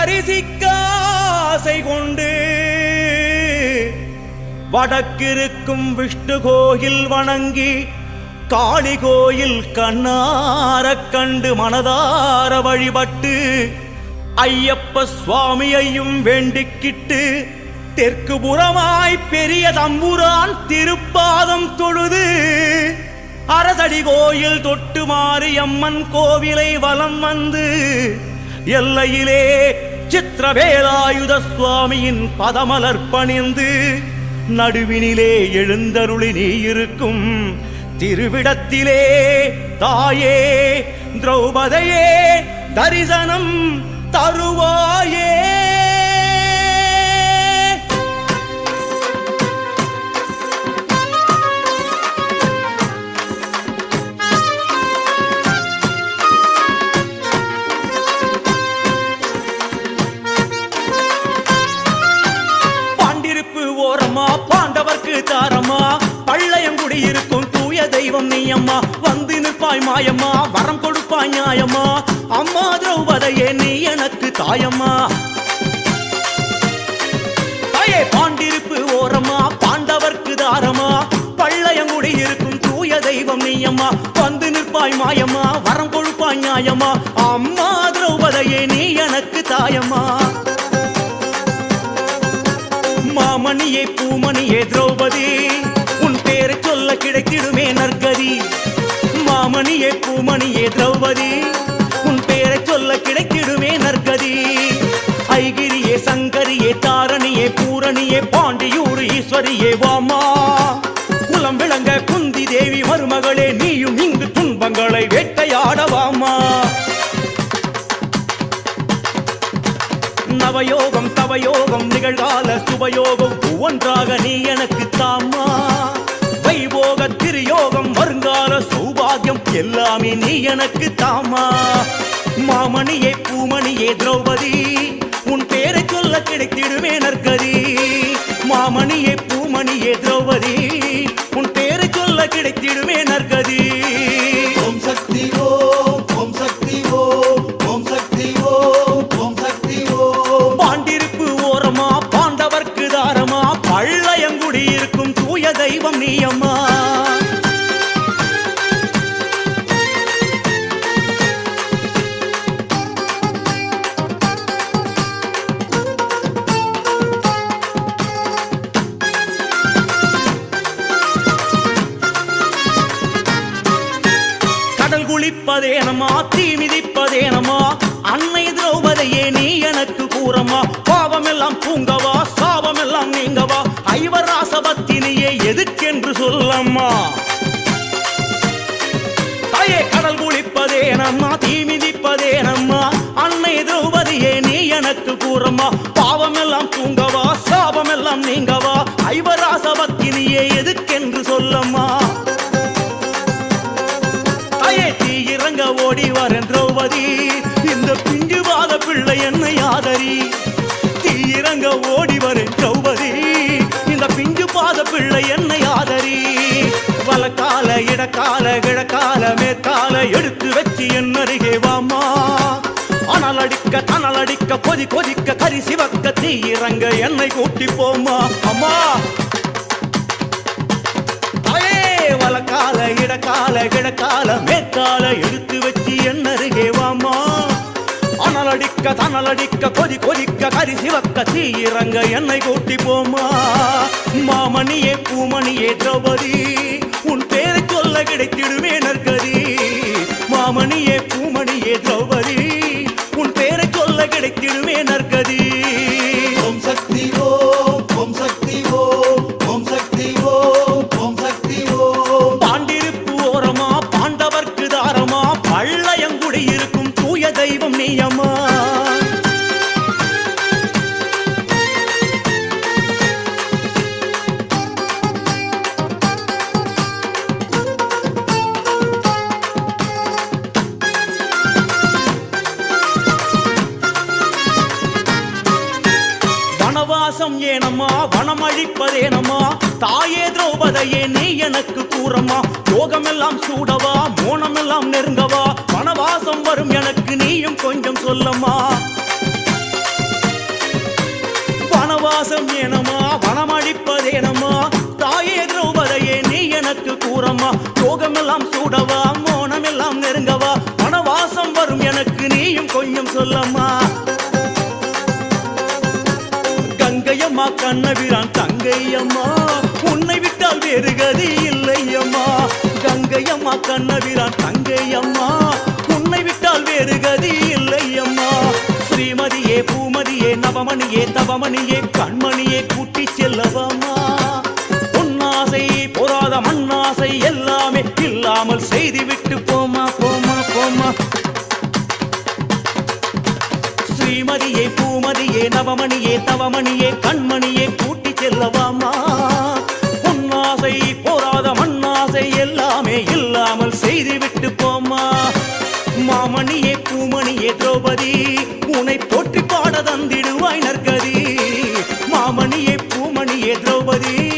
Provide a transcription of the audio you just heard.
தரிசிக்க ஆசை கொண்டு வடக்கிருக்கும் விஷ்ணு கோயில் வணங்கி காளி கோயில் கண்ணார கண்டு மனதார வழிபட்டு ஐயப்ப சுவாமியையும் வேண்டிக்கிட்டு தெற்கு புறமாய் பெரிய தம்புரான் திருப்பாதம் தொழுது அரசடி கோயில் தொட்டு மாறி அம்மன் கோவிலை வலம் வந்து எல்லையிலே சித்திரவேலாயுத சுவாமியின் பதமலர் பணிந்து நடுவினிலே எழுந்தருளி நீ இருக்கும் திருவிடத்திலே தாயே திரௌபதையே தரிசனம் தருவாயே. தெய்வம் நீ அம்மா வந்து நிற்பாய் மாயம்மா வரம் கொடுப்பாய் நியாயம்மா. அம்மா திரௌபதையே நீ எனக்கு தாயம்மா. தாயே பாண்டிருப்பு ஓரமா பாண்டவர்க்கு தாரமா பள்ளையங்குடி இருக்கும் தூய தெய்வம் நீ அம்மா வந்து நிற்பாய் மாயம்மா வரம் கொடுப்பாய் நியாயம்மா. அம்மா திரௌபதையே நீ எனக்கு தாயம்மா. மாமணியே பூமணியே திரௌபதி. சொல்ல கிடைத்திடுமே நற்கதி. மாமணியே பூமணியே திரௌபதி உன் பேரை சொல்ல கிடைத்திடுமே நற்கதி. ஐகிரியே சங்கரியே தாரணியே பூரணியே பாண்டியூர் ஈஸ்வரியே வாமா. குலம் விளங்க குந்தி தேவி மருமகளே நீயும் இங்கு துன்பங்களை வேட்டையாடவாமா நவயோகம் தவயோகம் நிகழ்கால சுபயோகம் ஒன்றாக நீ எனக்கு தாமா வைபோக திருயோகம் வருங்கால சௌபாகியம் எல்லாமே நீ எனக்கு தாமா மாமணியே பூமணியே திரௌபதி உன் பேரை சொல்ல கிடைத்திடுமே நற்கதி. மாமணியே பூமணியே திரௌபதி உன் பேரை சொல்ல கிடைத்திடுமே நற்கதி. ஓம் சக்தி ஓம் ஓம் சக்தி ஓம் ஓம் சக்தி ஓம் ஓம் சக்தி ஓம் பாண்டிருப்பு ஓரமா பாண்டவர்க்கு தாரமா பள்ளையங்குடி இருக்கும் தூய தெய்வம் நீயம்மா கடல் மிதிப்பதேனமா தீ மிதிப்பதேனமா அன்னை திரௌபதியே நீ எனக்கு கூறமா பாவமெல்லாம் பூங்கவா சாபமெல்லாம் நீங்கவா. ஐவர் ராசபத்தினியே எதுக்கென்று சொல்லம்மா. தாயே கடல் குளிப்பதேனம்மா தீ மிதிப்பதேனம்மா அன்னை திரௌபதியே நீ எனக்கு கூறமா பாவமெல்லாம் பூங்கவா சாபமெல்லாம் நீங்கவா. ஐவர் ராசபத்தினியே எதுக்கென்று சொல்லம்மா. ஓடி வரேன் திரௌபதி. இந்த பிஞ்சுவாத பிள்ளை என்னை ஆதரி. தீ ஓடி வரேன் திரௌபதி. இந்த பிஞ்சு பாத பிள்ளை என்னை ஆதரி. வலக்கால இடக்கால கிழக்கால மேற்கால எடுத்து வச்சு என் அருகே வாமா அனல் அடிக்க தனல் அடிக்க கொதி கொதிக்க கரி சிவக்க தீ என்னை கூட்டி போமா அம்மா தாயே வலக்கால இடக்கால கிழக்கால மேற்கால எடுத்து வச்சு என்ன அருகே வாமா அனல் அடிக்க தனல் அடிக்க கொதி கொதிக்க கரி சிவக்க தீ இறங்க என்னை கூட்டி போமா மாமணியே பூமணியே திரௌபதி உன் பேரை சொல்ல கிடைத்திடுமே நற்கதி. மாமணியே பூமணியே திரௌபதி உன் பேரை சொல்ல கிடைத்திடுமே நற்கதி. ஏனம்மா வனமழிப்பதேனம்மா. தாயே திரௌபதையே நீ எனக்கு கூறம்மா. யோகமெல்லாம் சூடவா மோனமெல்லாம் நெருங்கவா. வனவாசம் வரும் எனக்கு நீயும் கொஞ்சம் சொல்லம்மா. வனவாசம் ஏனம்மா வனமழிப்பதேனம்மா. தாயே திரௌபதையே நீ எனக்கு கூறம்மா. யோகமெல்லாம் சூடவா மோனமெல்லாம் நெருங்கவா. வனவாசம் வரும் எனக்கு நீயும் கொஞ்சம் சொல்லம்மா. கங்கையம்மா கண்ணபிரான் தங்கையம்மா உன்னை விட்டால் வேறு கதி இல்லையம்மா கங்கையம்மா கண்ணபிரான் தங்கையம்மா உன்னை விட்டால் வேறு கதி இல்லையம்மா ஸ்ரீமதியே பூமதியே நவமணியே தவமணியே கண்மணியே கூட்டி செல்லவம்மா. உன்னாசை பொறாத மண்ணாசை எல்லாமே இல்லாமல் செய்து விட்டு போ. நவமணியே நவமணியே தவமணியே கண்மணியே கூட்டி செல்லவாமா? பொன்னாசை போராத மண்ணாசை எல்லாமே இல்லாமல் செய்து விட்டு போமா? மாமணியே பூமணியே திரௌபதி உனை போட்டி பாட தந்திடுவாய் நற்கதி. மாமணியே பூமணியே திரௌபதி